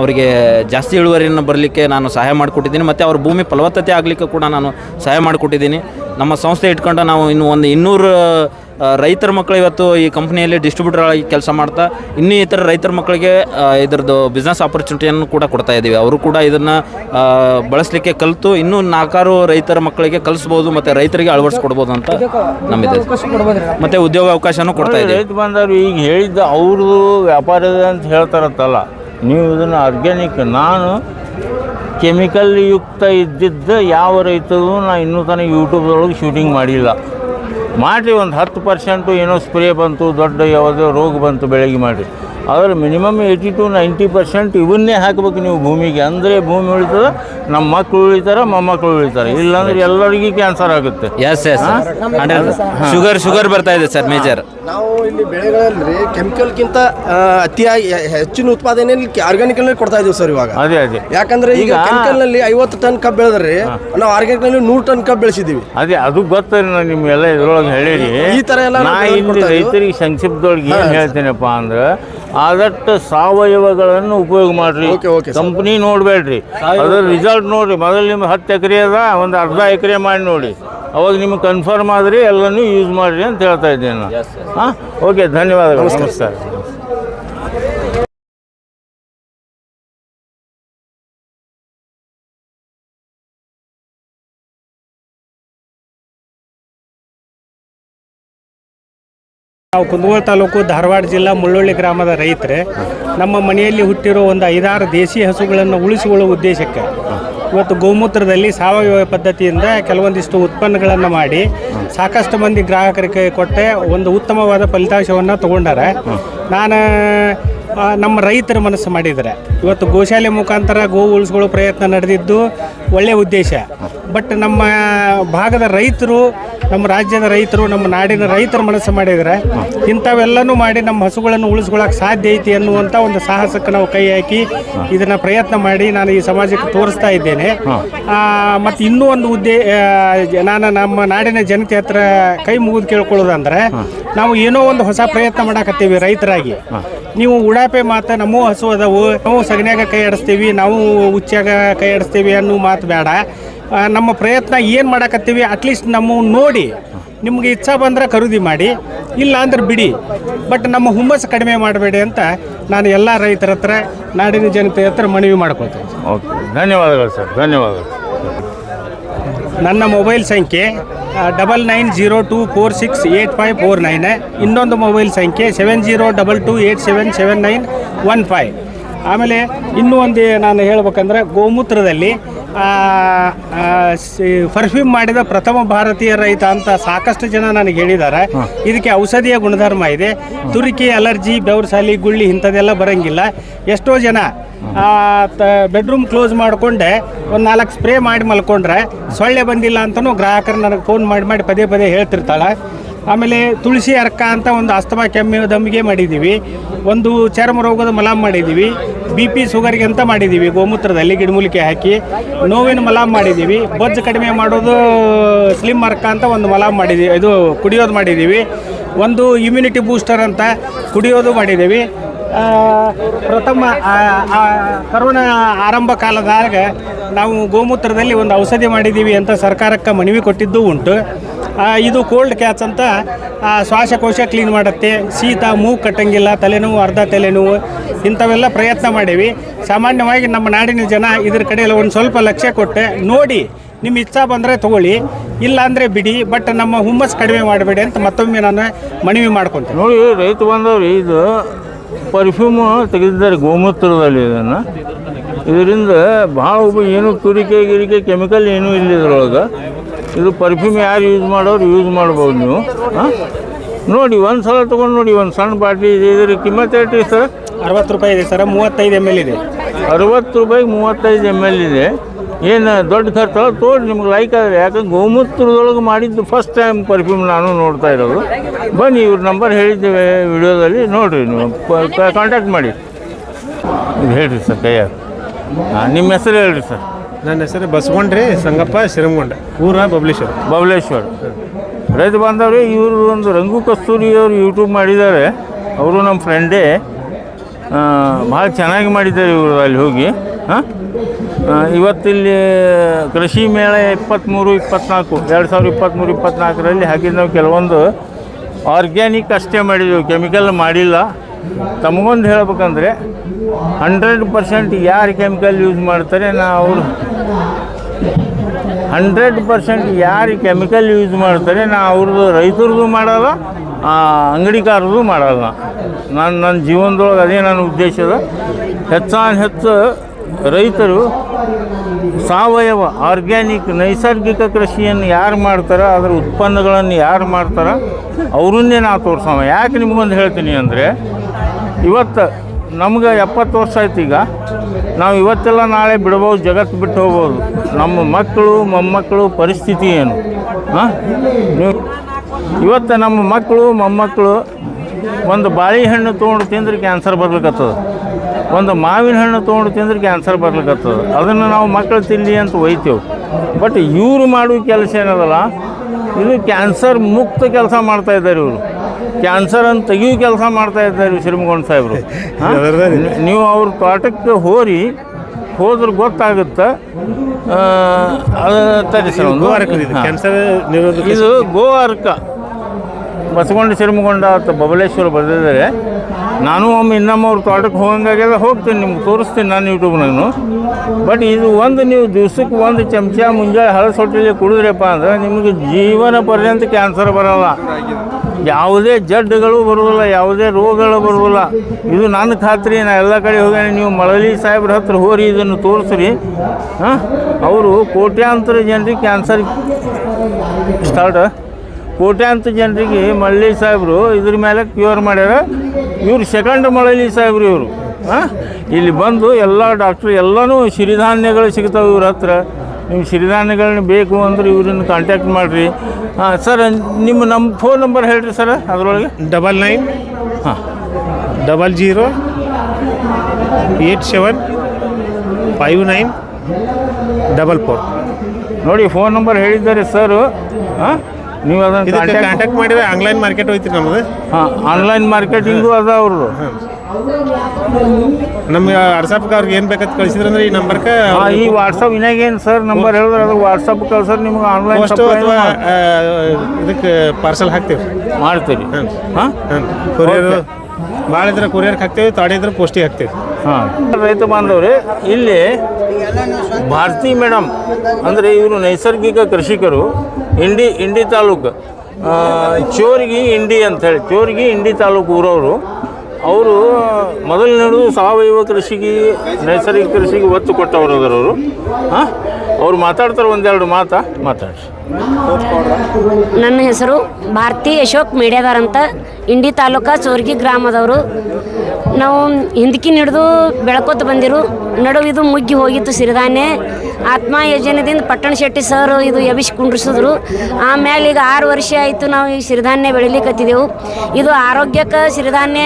ಅವರಿಗೆ ಜಾಸ್ತಿ ಇಳುವರಿಯನ್ನು ಬರಲಿಕ್ಕೆ ನಾನು ಸಹಾಯ ಮಾಡಿಕೊಟ್ಟಿದ್ದೀನಿ. ಮತ್ತು ಅವ್ರ ಭೂಮಿ ಫಲವತ್ತತೆ ಆಗಲಿಕ್ಕೆ ಕೂಡ ನಾನು ಸಹಾಯ ಮಾಡಿಕೊಟ್ಟಿದ್ದೀನಿ. ನಮ್ಮ ಸಂಸ್ಥೆ ಇಟ್ಕೊಂಡು ನಾವು ಇನ್ನು ಒಂದು ಇನ್ನೂರು ರೈತರ ಮಕ್ಕಳು ಇವತ್ತು ಈ ಕಂಪ್ನಿಯಲ್ಲಿ ಡಿಸ್ಟ್ರಿಬ್ಯೂಟರ್ ಆಗಿ ಕೆಲಸ ಮಾಡ್ತಾ ಇನ್ನೂ ಇತರ ರೈತರ ಮಕ್ಕಳಿಗೆ ಇದ್ರದ್ದು ಇದರದ್ದು ಬಿಸ್ನೆಸ್ ಆಪರ್ಚುನಿಟಿಯನ್ನು ಕೂಡ ಕೊಡ್ತಾ ಇದ್ದೀವಿ ಅವರು ಕೂಡ ಇದನ್ನು ಬಳಸಲಿಕ್ಕೆ ಕಲಿತು ಇನ್ನೂ ನಾಲ್ಕಾರು ರೈತರ ಮಕ್ಕಳಿಗೆ ಕಲಿಸ್ಬೋದು ಮತ್ತು ರೈತರಿಗೆ ಅಳವಡಿಸ್ಕೊಡ್ಬೋದು ಅಂತ ನಮ್ಮಿದೆ. ಮತ್ತು ಉದ್ಯೋಗ ಅವಕಾಶನೂ ಕೊಡ್ತಾ ಇದ್ದೀವಿ ರೈತ ಬಂದವರು ಈಗ ಹೇಳಿದ್ದು ಅವ್ರದ್ದು ವ್ಯಾಪಾರದ ಅಂತ ಹೇಳ್ತಾರಂತಲ್ಲ ನೀವು ಇದನ್ನು ಆರ್ಗ್ಯಾನಿಕ್ ನಾನು ಕೆಮಿಕಲ್ ಯುಕ್ತ ಇದ್ದಿದ್ದು ಯಾವ ರೈತರು ನಾ ಇನ್ನೂ ತನಕ ಯೂಟ್ಯೂಬ್ದೊಳಗೆ ಶೂಟಿಂಗ್ ಮಾಡಿಲ್ಲ. ಮಾಡಿರಿ ಒಂದು ಹತ್ತು ಪರ್ಸೆಂಟು ಏನೋ ಸ್ಪ್ರೇ ಬಂತು, ದೊಡ್ಡ ಯಾವುದೋ ರೋಗ ಬಂತು ಬೆಳಗ್ಗೆ ಮಾಡಿರಿ. ಆದರೆ minimum eighty to ninety percent ಇವನ್ನೇ ಹಾಕಬೇಕು ನೀವು ಭೂಮಿಗೆ. ಅಂದರೆ ಭೂಮಿ ಉಳಿತದ ನಮ್ಮ ಮಕ್ಕಳು ಉಳಿತಾರೆ ಮೊಮ್ಮಕ್ಕಳು ಉಳಿತಾರೆ. ಇಲ್ಲಾಂದ್ರೆ ಎಲ್ಲರಿಗೂ ಕ್ಯಾನ್ಸರ್ ಆಗುತ್ತೆ. ಎಸ್ ಎಸ್ ಶುಗರ್ ಶುಗರ್ ಬರ್ತಾ ಇದೆ ಸರ್ ಮೇಜರ್ ನಾವು ಇಲ್ಲಿ ಬೆಳೆಗಳಲ್ಲಿ ಕೆಮಿಕಲ್ಗಿಂತ ಅತಿಯಾಗಿ ಹೆಚ್ಚಿನ ಉತ್ಪಾದನೆ ಆರ್ಗ್ಯಾನಿಕ್ನಲ್ಲಿ ಕೊಡ್ತಾ ಇದೀವಿ ಸರ್ ಇವಾಗ. ಅದೇ ಅದೇ. ಯಾಕಂದ್ರೆ ಈಗ ಕೆಮಿಕಲ್ನಲ್ಲಿ ಐವತ್ತು ಟನ್ ಕಬ್ಬು ಬೆಳೆದ್ರಿ ನಾವು ಆರ್ಗ್ಯಾನಿಕ್ನಲ್ಲಿ ನೂರು ಟನ್ ಕಬ್ಬು ಬೆಳೆಸಿದೀವಿ ಅದೇ ಅದು ಗೊತ್ತಿಲ್ಲ ನಾನು ನಿಮ್ಗೆಲ್ಲ ಇದ್ರೊಳಗೆ ಹೇಳಿರಿ. ಈ ತರ ಎಲ್ಲ. ರೈತರಿಗೆ ಸಂಕ್ಷಿಪ್ತದೊಳಗೆ ಏನು ಹೇಳ್ತೇನೆಪ್ಪ ಅಂದ್ರೆ ಆದಷ್ಟು ಸಾವಯವಗಳನ್ನು ಉಪಯೋಗ ಮಾಡ್ರಿ. ಕಂಪ್ನಿ ನೋಡಬೇಡ್ರಿ. ಅದ್ರ ರಿಸಲ್ಟ್ ನೋಡ್ರಿ. ಮೊದಲು ನಿಮ್ಗೆ ಹತ್ತು ಎಕರೆ ಅದ ಒಂದು ಅರ್ಧ ಎಕರೆ ಮಾಡಿ ನೋಡಿ. ಅವಾಗ ನಿಮ್ಗೆ ಕನ್ಫರ್ಮ್ ಆದ್ರಿ ಎಲ್ಲನೂ ಯೂಸ್ ಮಾಡ್ರಿ ಅಂತ ಹೇಳ್ತಾ ಇದ್ದೀನಿ ನಾನು. ಹಾಂ? ಓಕೆ ಧನ್ಯವಾದಗಳು. ನಮಸ್ಕಾರ. ನಾವು ಕುಂದಗೋಳ ತಾಲೂಕು ಧಾರವಾಡ ಜಿಲ್ಲಾ ಮುಳ್ಳೊಳ್ಳಿ ಗ್ರಾಮದ ರೈತರೆ, ನಮ್ಮ ಮನೆಯಲ್ಲಿ ಹುಟ್ಟಿರೋ ಒಂದು ಐದಾರು ದೇಸಿ ಹಸುಗಳನ್ನು ಉಳಿಸಿಕೊಳ್ಳುವ ಉದ್ದೇಶಕ್ಕೆ ಇವತ್ತು ಗೋಮೂತ್ರದಲ್ಲಿ ಸಾವಯವ ಪದ್ಧತಿಯಿಂದ ಕೆಲವೊಂದಿಷ್ಟು ಉತ್ಪನ್ನಗಳನ್ನು ಮಾಡಿ ಸಾಕಷ್ಟು ಮಂದಿ ಗ್ರಾಹಕರಿಗೆ ಕೊಟ್ಟೆ ಒಂದು ಉತ್ತಮವಾದ ಫಲಿತಾಂಶವನ್ನು ತಗೊಂಡಾರೆ. ನಾನು ನಮ್ಮ ರೈತರ ಮನಸ್ಸು ಮಾಡಿದ್ದಾರೆ. ಇವತ್ತು ಗೋಶಾಲೆ ಮುಖಾಂತರ ಗೋ ಉಳಿಸ್ಕೊಳ್ಳೋ ಪ್ರಯತ್ನ ನಡೆದಿದ್ದು ಒಳ್ಳೆಯ ಉದ್ದೇಶ. ಬಟ್ ನಮ್ಮ ಭಾಗದ ರೈತರು, ನಮ್ಮ ರಾಜ್ಯದ ರೈತರು, ನಮ್ಮ ನಾಡಿನ ರೈತರ ಮನಸ್ಸು ಮಾಡಿದರೆ ಇಂಥವೆಲ್ಲನೂ ಮಾಡಿ ನಮ್ಮ ಹಸುಗಳನ್ನು ಉಳಿಸ್ಕೊಳ್ಳೋಕೆ ಸಾಧ್ಯ ಐತಿ ಅನ್ನುವಂಥ ಒಂದು ಸಾಹಸಕ್ಕೆ ನಾವು ಕೈ ಹಾಕಿ ಇದನ್ನು ಪ್ರಯತ್ನ ಮಾಡಿ ನಾನು ಈ ಸಮಾಜಕ್ಕೆ ತೋರಿಸ್ತಾ ಇದ್ದೇನೆ. ಮತ್ತು ಇನ್ನೂ ಒಂದು ಉದ್ದೇ ನಾನು ನಮ್ಮ ನಾಡಿನ ಜನತೆ ಹತ್ರ ಕೈ ಮುಗಿದು ಕೇಳ್ಕೊಳ್ಳೋದಂದ್ರೆ, ನಾವು ಏನೋ ಒಂದು ಹೊಸ ಪ್ರಯತ್ನ ಮಾಡಕತ್ತೀವಿ ರೈತರಾಗಿ. ನೀವು ಉಡಾಪೆ ಮಾತು ನಮ್ಮೂ ಹಸು ಅದಾವು. ನಾವು ಸಗನ್ಯಾಗ ಕೈ ಆಡಿಸ್ತೀವಿ ನಾವು ಉಚ್ಚಾಗ ಕೈ ಆಡಿಸ್ತೀವಿ ಅನ್ನೋ ಮಾತು ಬೇಡ. ನಮ್ಮ ಪ್ರಯತ್ನ ಏನು ಮಾಡಕತ್ತೀವಿ ಅಟ್ಲೀಸ್ಟ್ ನಮ್ಮ ನೋಡಿ ನಿಮ್ಗೆ ಇಚ್ಛಾ ಬಂದ್ರೆ ಖರೀದಿ ಮಾಡಿ ಇಲ್ಲ ಅಂದ್ರೆ ಬಿಡಿ. ಬಟ್ ನಮ್ಮ ಹುಮ್ಮಸ್ಸು ಕಡಿಮೆ ಮಾಡಬೇಡಿ ಅಂತ ನಾನು ಎಲ್ಲ ರೈತರ ಹತ್ರ ನಾಡಿನ ಜನತೆ ಹತ್ರ ಮನವಿ ಮಾಡ್ಕೊಳ್ತೇನೆ. ಓಕೆ ಧನ್ಯವಾದಗಳು ಸರ್ ಧನ್ಯವಾದಗಳು. ನನ್ನ ಮೊಬೈಲ್ ಸಂಖ್ಯೆ double nine zero two four six eight five four nine ಇನ್ನೊಂದು ಮೊಬೈಲ್ ಸಂಖ್ಯೆ seven zero double two eight seven seven nine one five ಆಮೇಲೆ ಇನ್ನೂ ಒಂದು ನಾನು ಹೇಳ್ಬೇಕಂದ್ರೆ ಗೋಮೂತ್ರದಲ್ಲಿ ಪರ್ಫ್ಯೂಮ್ ಮಾಡಿದ ಪ್ರಥಮ ಭಾರತೀಯ ರೈತ ಅಂತ ಸಾಕಷ್ಟು ಜನ ನನಗೆ ಹೇಳಿದ್ದಾರೆ. ಇದಕ್ಕೆ ಔಷಧಿಯ ಗುಣಧರ್ಮ ಇದೆ. ತುರಿಕೆ ಅಲರ್ಜಿ ಬೆವರ್ಸಾಲಿ ಗುಳ್ಳಿ ಇಂಥದ್ದೆಲ್ಲ ಬರೋಂಗಿಲ್ಲ. ಎಷ್ಟೋ ಜನ ಬೆಡ್ರೂಮ್ ಕ್ಲೋಸ್ ಮಾಡಿಕೊಂಡೆ, ಒಂದು ನಾಲ್ಕು ಸ್ಪ್ರೇ ಮಾಡಿ ಮಲ್ಕೊಂಡ್ರೆ, ಸೊಳ್ಳೆ ಬಂದಿಲ್ಲ ಅಂತಲೂ ಗ್ರಾಹಕರು ನನಗೆ ಫೋನ್ ಮಾಡಿ ಮಾಡಿ ಪದೇ ಪದೇ ಹೇಳ್ತಿರ್ತಾಳೆ. ಆಮೇಲೆ ತುಳಸಿ ಅರ್ಕ ಅಂತ ಒಂದು ಅಸ್ತಮಾ ಕೆಮ್ಮಿ ದಮ್ಮಿಗೆ ಮಾಡಿದ್ದೀವಿ ಒಂದು ಚರ್ಮ ರೋಗದ ಮಲಾಮ್ ಮಾಡಿದ್ದೀವಿ ಬಿ ಪಿ ಶುಗರ್ಗೆ ಅಂತ ಮಾಡಿದ್ದೀವಿ ಗೋಮೂತ್ರದಲ್ಲಿ ಗಿಡಮೂಲಿಕೆ ಹಾಕಿ. ನೋವಿನ ಮಲಾಮ್ ಮಾಡಿದ್ದೀವಿ ಬೊಜ್ಜು ಕಡಿಮೆ ಮಾಡೋದು ಸ್ಲಿಮ್ ಅರ್ಕ ಅಂತ ಒಂದು ಮಲಾಮ್ ಮಾಡಿದ್ದೀವಿ ಇದು ಕುಡಿಯೋದು ಮಾಡಿದ್ದೀವಿ ಒಂದು ಇಮ್ಯುನಿಟಿ ಬೂಸ್ಟರ್ ಅಂತ ಕುಡಿಯೋದು ಮಾಡಿದ್ದೀವಿ ಪ್ರಥಮ ಕರೋನಾ ಆರಂಭ ಕಾಲದಾಗ ನಾವು ಗೋಮೂತ್ರದಲ್ಲಿ ಒಂದು ಔಷಧಿ ಮಾಡಿದ್ದೀವಿ ಅಂತ ಸರ್ಕಾರಕ್ಕೆ ಮನವಿ ಕೊಟ್ಟಿದ್ದು ಉಂಟು. ಇದು ಕೋಲ್ಡ್ ಕ್ಯಾಚ್ ಅಂತ ಶ್ವಾಸಕೋಶ ಕ್ಲೀನ್ ಮಾಡುತ್ತೆ. ಶೀತ, ಮೂಗು ಕಟ್ಟಂಗಿಲ್ಲ, ತಲೆನೋವು, ಅರ್ಧ ತಲೆನೋವು, ಇಂಥವೆಲ್ಲ ಪ್ರಯತ್ನ ಮಾಡೀವಿ. ಸಾಮಾನ್ಯವಾಗಿ ನಮ್ಮ ನಾಡಿನ ಜನ ಇದ್ರ ಕಡೆ ಒಂದು ಸ್ವಲ್ಪ ಲಕ್ಷ್ಯ ಕೊಟ್ಟೆ ನೋಡಿ ನಿಮ್ಮ ಇಚ್ಛಾ ಬಂದರೆ ತಗೊಳ್ಳಿ ಇಲ್ಲ ಅಂದರೆ ಬಿಡಿ, ಬಟ್ ನಮ್ಮ ಹುಮ್ಮಸ್ ಕಡಿಮೆ ಮಾಡಬೇಡಿ ಅಂತ ಮತ್ತೊಮ್ಮೆ ನಾನು ಮನವಿ ಮಾಡ್ಕೊತೀನಿ. ನೋಡಿ, ರೈತ ಬಂದವ್ರಿ, ಇದು ಪರ್ಫ್ಯೂಮು ತೆಗೆದಿದ್ದಾರೆ ಗೋಮೂತ್ರದಲ್ಲಿ ಇದನ್ನು. ಇದರಿಂದ ಭಾಳ ಒಬ್ಬ ಏನು ತುರಿಕೆ ಗಿರಿಕೆ ಕೆಮಿಕಲ್ ಏನೂ ಇಲ್ಲ ಇದ್ರೊಳಗೆ. ಇದು ಪರ್ಫ್ಯೂಮ್ ಯಾರು ಯೂಸ್ ಮಾಡೋರು ಯೂಸ್ ಮಾಡ್ಬೋದು ನೀವು ಹಾಂ ನೋಡಿ ಒಂದು ಸಲ ತೊಗೊಂಡು ನೋಡಿ ಒಂದು ಸಣ್ಣ ಬಾಟ್ಲಿ ಇದೆ ಇದ್ರ ಕಿಮ್ಮತ್ತು ಎಷ್ಟು ಸರ್? ಅರವತ್ತು ರೂಪಾಯಿ ಇದೆ ಸರ್ ಮೂವತ್ತೈದು ಎಂ ಎಲ್ ಇದೆ. ಅರವತ್ತು ರೂಪಾಯಿಗೆ ಮೂವತ್ತೈದು ಎಂ ಎಲ್ ಇದೆ. ಏನು ದೊಡ್ಡ ಖರ್ಚು ತೋರಿ ನಿಮ್ಗೆ ಲೈಕ್ ಆದರೆ. ಯಾಕಂದ್ರೆ ಗೋಮೂತ್ರದೊಳಗೆ ಮಾಡಿದ್ದು ಫಸ್ಟ್ ಟೈಮ್ ಪರ್ಫ್ಯೂಮ್ ನಾನು ನೋಡ್ತಾ ಇರೋದು. ಬನ್ನಿ ಇವ್ರ ನಂಬರ್ ಹೇಳಿದ್ದೇವೆ ವಿಡಿಯೋದಲ್ಲಿ. ನೋಡಿರಿ ನೀವು. ಕಾಂಟ್ಯಾಕ್ಟ್ ಮಾಡಿ. ಹೇಳಿರಿ ಹೇಳ್ರಿ ಸರ್ ಕೈಯಾಗ. ಹಾಂ ನಿಮ್ಮ ಹೆಸರು ಹೇಳ್ರಿ ಸರ್. ನನ್ನ ಹೆಸರು ಬಸ್ಗೊಂಡ್ರಿ ಸಂಗಪ್ಪ ಶಿರಮಗೊಂಡ ಊರ ಬಬಲೇಶ್ವರ. ಬಬಲೇಶ್ವರ್. ರೈತ ಬಾಂಧವ್ರಿ ಇವರು ಒಂದು ರಂಗು ಕಸ್ತೂರಿ ಅವರು ಯೂಟ್ಯೂಬ್ ಮಾಡಿದ್ದಾರೆ. ಅವರು ನಮ್ಮ ಫ್ರೆಂಡೇ ಭಾಳ ಚೆನ್ನಾಗಿ ಮಾಡಿದ್ದಾರೆ ಇವರು ಅಲ್ಲಿ ಹೋಗಿ. ಹಾಂ? ಇವತ್ತಿಲ್ಲಿ ಕೃಷಿ ಮೇಳ ಇಪ್ಪತ್ತ್ಮೂರು ಇಪ್ಪತ್ತ್ನಾಲ್ಕು ಎರಡು ಸಾವಿರ ಇಪ್ಪತ್ತ್ಮೂರು ಇಪ್ಪತ್ತ್ನಾಲ್ಕರಲ್ಲಿ ಹಾಗೆ ನಾವು ಕೆಲವೊಂದು ಆರ್ಗ್ಯಾನಿಕ್ ಅಷ್ಟೇ ಮಾಡಿದ್ದೀವಿ ಕೆಮಿಕಲ್ ಮಾಡಿಲ್ಲ. ತಮಗೊಂದು ಹೇಳ್ಬೇಕಂದ್ರೆ ಹಂಡ್ರೆಡ್ ಪರ್ಸೆಂಟ್ ಯಾರು ಕೆಮಿಕಲ್ ಯೂಸ್ ಮಾಡ್ತಾರೆ ನಾ ಅವರು. ಹಂಡ್ರೆಡ್ ಪರ್ಸೆಂಟ್ ಯಾರು ಕೆಮಿಕಲ್ ಯೂಸ್ ಮಾಡ್ತಾರೆ ನಾ ಅವ್ರದ್ದು ರೈತರದ್ದು ಮಾಡಲ್ಲ ಆ, ಅಂಗಡಿಕಾರದ್ದು ಮಾಡಲ್ಲ. ನಾನು ನನ್ನ ಜೀವನದೊಳಗೆ ಅದೇ ನನ್ನ ಉದ್ದೇಶದ. ಹೆಚ್ಚಾನ್ ಹೆಚ್ಚು ರೈತರು ಸಾವಯವ ಆರ್ಗ್ಯಾನಿಕ್ ನೈಸರ್ಗಿಕ ಕೃಷಿಯನ್ನು ಯಾರು ಮಾಡ್ತಾರೋ, ಅದರ ಉತ್ಪನ್ನಗಳನ್ನು ಯಾರು ಮಾಡ್ತಾರೋ, ಅವರನ್ನೇ ನಾವು ತೋರಿಸೋಣ. ಯಾಕೆ ನಿಮಗೊಂದು ಹೇಳ್ತೀನಿ ಅಂದರೆ, ಇವತ್ತು ನಮ್ಗೆ ಎಪ್ಪತ್ತು ವರ್ಷ ಆಯ್ತು ಈಗ. ನಾವು ಇವತ್ತೆಲ್ಲ ನಾಳೆ ಬಿಡ್ಬೋದು, ಜಗತ್ತು ಬಿಟ್ಟು ಹೋಗ್ಬೋದು. ನಮ್ಮ ಮಕ್ಕಳು, ಮೊಮ್ಮಕ್ಕಳು ಪರಿಸ್ಥಿತಿ ಏನು? ಹಾಂ? ಇವತ್ತು ನಮ್ಮ ಮಕ್ಕಳು, ಮೊಮ್ಮಕ್ಕಳು ಒಂದು ಬಾಳೆಹಣ್ಣು ತೊಗೊಂಡು ತಿಂದ್ರೆ ಕ್ಯಾನ್ಸರ್ ಬರ್ಲಿಕ್ಕತ್ತದ ಒಂದು ಮಾವಿನ ಹಣ್ಣು ತೊಗೊಂಡು ತಿಂದ್ರೆ ಕ್ಯಾನ್ಸರ್ ಬರ್ಲಿಕ್ಕತ್ತದ ಅದನ್ನು ನಾವು ಮಕ್ಕಳು ತಿನ್ನಲಿ ಅಂತ ಒಯ್ತೇವೆ. ಬಟ್ ಇವರು ಮಾಡುವ ಕೆಲಸ ಏನದಲ್ಲ ಇದು ಕ್ಯಾನ್ಸರ್ ಮುಕ್ತ ಕೆಲಸ ಮಾಡ್ತಾ ಇದ್ದಾರೆ ಇವರು. ಕ್ಯಾನ್ಸರ್ ಅಂತ ತೆಗಿಯೋ ಕೆಲಸ ಮಾಡ್ತಾ ಇದ್ದಾರೆ ಶ್ರೀಮಗೊಂಡ ಸಾಹೇಬರು? ನೀವು ಅವ್ರ ತೋಟಕ್ಕೆ ಹೋರಿ ಹೋದ್ರೆ ಗೊತ್ತಾಗುತ್ತೆ ಅದು ಸರ್ ಇದು ಗೋ ಅರ್ಕ ಬಸಗೊಂಡ ಶಿರಮಗೊಂಡ ಅಂತ ಬಬಲೇಶ್ವರ ಬರೆದಿದ್ದಾರೆ. ನಾನು ಒಮ್ಮೆ ಇನ್ನೊಮ್ಮೆ ಅವ್ರ ತೋಟಕ್ಕೆ ಹೋಗಂಗಾಗ್ಯದ ಹೋಗ್ತೀನಿ ನಿಮ್ಗೆ ತೋರಿಸ್ತೀನಿ ನಾನು ಯೂಟ್ಯೂಬ್ನಾಗೂ ಬಟ್ ಇದು ಒಂದು ನೀವು ದಿವ್ಸಕ್ಕೆ ಒಂದು ಚಮಚ ಮುಂಜಾನೆ ಹಳಸು ಹೊಟ್ಟೆಲಿ ಕುಡಿದ್ರಪ್ಪ ಅಂದ್ರೆ ನಿಮಗೆ ಜೀವನ ಪರ್ಯಂತ ಕ್ಯಾನ್ಸರ್ ಬರೋಲ್ಲ. ಯಾವುದೇ ಜಡ್ಡುಗಳು ಬರೋದಿಲ್ಲ ಯಾವುದೇ ರೋಗಗಳು ಬರೋದಿಲ್ಲ ಇದು ನನ್ನ ಖಾತ್ರಿ, ನಾ ಎಲ್ಲ ಕಡೆ ಹೋಗ್ಯಾನೆ. ನೀವು ಮಳಲಿ ಸಾಹೇಬ್ರ ಹತ್ರ ಹೋರಿ, ಇದನ್ನು ತೋರಿಸ್ರಿ. ಹಾಂ? ಅವರು ಕೋಟ್ಯಾಂತರ ಜನರಿಗೆ ಕ್ಯಾನ್ಸರ್ ಸ್ಟಾರ್ಟ್ ಕೋಟ್ಯಾಂತರ ಜನರಿಗೆ ಮಳ್ಳಿ ಸಾಹೇಬರು ಇದ್ರ ಮೇಲೆ ಕ್ಯೂರ್ ಮಾಡ್ಯಾರ. ಇವ್ರು ಸೆಕೆಂಡ್ ಮಳಲಿ ಸಾಹೇಬ್ರು ಇವರು. ಹಾಂ ಇಲ್ಲಿ ಬಂದು ಎಲ್ಲ ಡಾಕ್ಟ್ರು ಎಲ್ಲನೂ ಸಿರಿಧಾನ್ಯಗಳು ಸಿಗ್ತಾವೆ ಇವ್ರ ಹತ್ರ. ನಿಮ್ಗೆ ಸಿರಿಧಾನ್ಯಗಳನ್ನ ಬೇಕು ಅಂದ್ರೆ ಇವ್ರನ್ನ ಕಾಂಟ್ಯಾಕ್ಟ್ ಮಾಡಿರಿ. ಹಾಂ ಸರ್ ನಿಮ್ಮ ನಮ್ಮ ಫೋನ್ ನಂಬರ್ ಹೇಳ್ರಿ ಸರ್ ಅದರೊಳಗೆ. ಡಬಲ್ ನೈನ್ ಹಾಂ. Double zero eight seven five nine double four ನೋಡಿ ಫೋನ್ ನಂಬರ್ ಹೇಳಿದ್ದಾರೆ ಸರ್ ಹಾಂ ನೀವು ಅದನ್ನು ಕಾಂಟ್ಯಾಕ್ಟ್ ಕಾಂಟ್ಯಾಕ್ಟ್ ಮಾಡಿದ್ರೆ ಆನ್ಲೈನ್ ಮಾರ್ಕೆಟ್ ಹೋಯ್ತು ನಮ್ದು. ಹಾಂ ಆನ್ಲೈನ್ ಮಾರ್ಕೆಟಿಂಗು ಅದ ಅವ್ರದ್ದು ನಮ್ಗೆ ವಾಟ್ಸಪ್ಗೆ ಅವ್ರಿಗೆ ಏನು ಬೇಕಂತ ಕಳಿಸಿದ್ರೆ ಅಂದ್ರೆ ಈ ನಂಬರ್ಗೆ ಹಾಂ ಈ ವಾಟ್ಸಪ್ ಇನ್ನಾಗೇನು ಸರ್ ನಂಬರ್ ಹೇಳಿದ್ರೆ ಅದು ವಾಟ್ಸಪ್ ಕಳ್ಸೋದು ನಿಮ್ಗೆ ಆನ್ಲೈನ್ ಪೋಸ್ಟು ಅಥವಾ ಆ, ಇದಕ್ಕೆ ಪಾರ್ಸಲ್ ಹಾಕ್ತೀವಿ. ಮಾಡ್ತೀವಿ. ಹಾಂ. ಹಾಂ ಹಾಂ ಕೊರಿಯರ್ ಭಾಳ ಇದ್ರೆ ಕೊರಿಯರ್ಗೆ ಹಾಕ್ತೇವೆ ತಾಡಿ ಇದ್ರೆ ಪೋಸ್ಟಿಗೆ ಹಾಕ್ತೇವೆ. ಹಾಂ. ರೈತ ಬಾಂಧವ್ರೆ ಇಲ್ಲಿ ಭಾರತಿ ಮೇಡಮ್ ಅಂದರೆ ಇವರು ನೈಸರ್ಗಿಕ ಕೃಷಿಕರು ಇಂಡಿ ಇಂಡಿ ತಾಲೂಕು ಚೋರ್ಗಿ ಇಂಡಿ ಅಂಥೇಳಿ ಚೋರ್ಗಿ ಇಂಡಿ ತಾಲೂಕು ಊರವರು. ಅವರು ಮೊದಲು ನಡೆದು ಸಾವಯವ ಕೃಷಿಗೆ ನೈಸರ್ಗಿಕ ಕೃಷಿಗೆ ಒತ್ತು ಕೊಟ್ಟವರು ಅದರವರು ಹಾಂ? ಅವ್ರು ಮಾತಾಡ್ತಾರೆ ಒಂದೆರಡು ಮಾತಾ ಮಾತಾಡ್ರಿ. ನನ್ನ ಹೆಸರು ಭಾರತಿ ಅಶೋಕ್ ಮೇಡ್ಯಾದಾರ್ ಅಂತ ಇಂಡಿ ತಾಲೂಕು ಚೋರ್ಗಿ ಗ್ರಾಮದವರು. ನಾವು ಹಿಂದಕಿನ ಹಿಡಿದು ಬೆಳಕೋತ ಬಂದಿರು. ನಡುವು ಇದು ಮುಗ್ಗಿ ಹೋಗಿತ್ತು ಸಿರಿಧಾನ್ಯ. ಆತ್ಮ ಯೋಜನೆದಿಂದ ಪಟ್ಟಣ ಶೆಟ್ಟಿ ಸರ್ ಇದು ಎಬಿಸಿ ಕುಂಡ್ರಿಸಿದ್ರು. ಆಮೇಲೆ ಈಗ ಆರು ವರ್ಷ ಆಯಿತು ನಾವು ಈ ಸಿರಿಧಾನ್ಯ ಬೆಳಿಲಿಕ್ಕತ್ತಿದ್ದೆವು ಇದು ಆರೋಗ್ಯಕ್ಕೆ ಸಿರಿಧಾನ್ಯ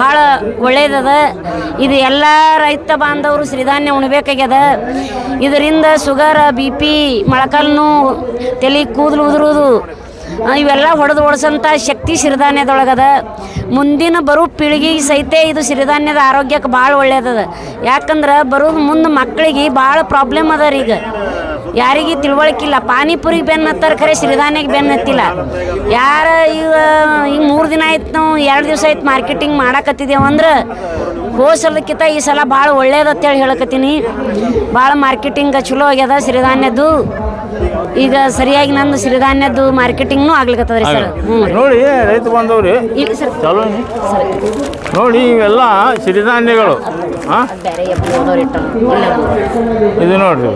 ಭಾಳ ಒಳ್ಳೆಯದದ ಇದು ಎಲ್ಲ ರೈತ ಬಾಂಧವರು ಸಿರಿಧಾನ್ಯ ಉಣ್ಬೇಕಾಗ್ಯದ. ಇದರಿಂದ ಸುಗರ್ ಬಿ ಪಿ ಮೊಳಕಾಲು ತಲೆ ಕೂದಲು ಉದುರುವುದು ಇವೆಲ್ಲ ಹೊಡೆದು ಓಡಿಸೋಂಥ ಶಕ್ತಿ ಸಿರಿಧಾನ್ಯದೊಳಗದ. ಮುಂದಿನ ಬರೋ ಪೀಳಿಗೆಗೆ ಸಹಿತ ಇದು ಸಿರಿಧಾನ್ಯದ ಆರೋಗ್ಯಕ್ಕೆ ಭಾಳ ಒಳ್ಳೆಯದದ ಯಾಕಂದ್ರೆ ಬರೋದು ಮುಂದೆ ಮಕ್ಕಳಿಗೆ ಭಾಳ ಪ್ರಾಬ್ಲಮ್ ಅದ ರೀ ಈಗ. ಯಾರಿಗೆ ತಿಳುವಳಿಕಿಲ್ಲ. ಪಾನಿಪುರಿಗೆ ಬೆನ್ನು ಹತ್ತಾರ ಖರೆ, ಸಿರಿಧಾನ್ಯಕ್ಕೆ ಬೆನ್ನು ಹತ್ತಿಲ್ಲ. ಯಾರ ಈಗ ಈಗ ಮೂರು ದಿನ ಆಯ್ತು ನಾವು, ಎರಡು ದಿವಸ ಆಯ್ತು ಮಾರ್ಕೆಟಿಂಗ್ ಮಾಡಕತ್ತಿದ್ದೇವೆ ಅಂದ್ರೆ ಹೋಸಲಕ್ಕಿಂತ ಈ ಸಲ ಭಾಳ ಒಳ್ಳೇದತ್ತೇಳಿ ಹೇಳಕತ್ತೀನಿ. ಭಾಳ ಮಾರ್ಕೆಟಿಂಗ್ ಚಲೋ ಆಗ್ಯದ ಸಿರಿಧಾನ್ಯದ್ದು. ಈಗ ಸರಿಯಾಗಿ ನಂದು ಸಿರಿಧಾನ್ಯದ್ದು ಮಾರ್ಕೆಟಿಂಗ್ನು ಆಗ್ಲಿಕತ್ತದ ಸರ್. ಹ್ಞೂ ನೋಡಿ ರೈತ ಬಂದವ್ರಿ. ಇಲ್ಲ ಸರ್. ಚಲೋ ನೀ? ನೋಡಿ ಇವೆಲ್ಲ ಸಿರಿಧಾನ್ಯಗಳು. ಹಾಂ? ಬೇರೆ ಎಪ್ಪದವ್ರು ಇಟ್ಟಾರ ಇಲ್ಲ ಇದು ನೋಡ್ರಿ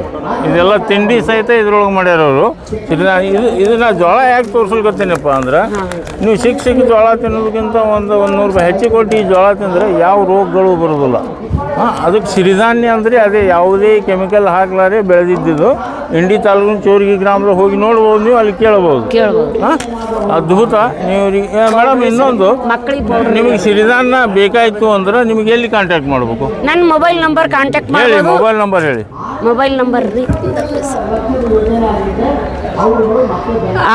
ಇದೆಲ್ಲ ತಿಂಡಿ ಸಹಿತ ಇದ್ರೊಳಗೆ ಮಾಡ್ಯಾರ ಅವರು ಸಿರಿಧಾನ್ಯ ಇದು ಇದನ್ನ ಜೋಳ ಯಾಕೆ ತೋರಿಸ್ಲಿಕತ್ತೀನಪ್ಪ ಅಂದ್ರೆ ನೀವು ಸಿಕ್ಕ ಸಿಕ್ಕ ಜೋಳ ತಿನ್ನೋದಕ್ಕಿಂತ ಒಂದು ಒಂದು ನೂರು ರೂಪಾಯಿ ಹೆಚ್ಚಿಗೆ ಕೊಟ್ಟು ಈ ಜೋಳ ತಿಂದರೆ ಯಾವ ರೋಗಗಳು ಬರೋದಿಲ್ಲ. ಹಾಂ ಅದಕ್ಕೆ ಸಿರಿಧಾನ್ಯ ಅಂದರೆ ಅದೇ ಯಾವುದೇ ಕೆಮಿಕಲ್ ಹಾಕ್ಲಾರೆ ಬೆಳೆದಿದ್ದು ಇಂಡಿ ತಾಲೂಕಿನ ಚೋರಿಗೆ ಗ್ರಾಮದ ಹೋಗಿ ನೋಡ್ಬೋದು ನೀವು ಅಲ್ಲಿ ಕೇಳ್ಬೋದು. ಕೇಳ್ಬೋದು. ಹಾಂ ಅದ್ಭುತ. ನೀವು ಮೇಡಮ್ ಇನ್ನೊಂದು. ಮಕ್ಕಳಿಗೆ ನಿಮಗೆ ಸಿರಿಧಾನ್ಯ ಬೇಕಾಯಿತು ಅಂದ್ರೆ ನಿಮಗೆ ಎಲ್ಲಿ ಕಾಂಟ್ಯಾಕ್ಟ್ ಮಾಡಬೇಕು? ನನ್ನ ಮೊಬೈಲ್ ನಂಬರ್ ಕಾಂಟ್ಯಾಕ್ಟ್ ಮಾಡಿ ಮಾಡ್ಬೋದು. ಮೊಬೈಲ್ ನಂಬರ್ ಹೇಳಿ. ಮೊಬೈಲ್ ನಂಬರ್ ರೀ.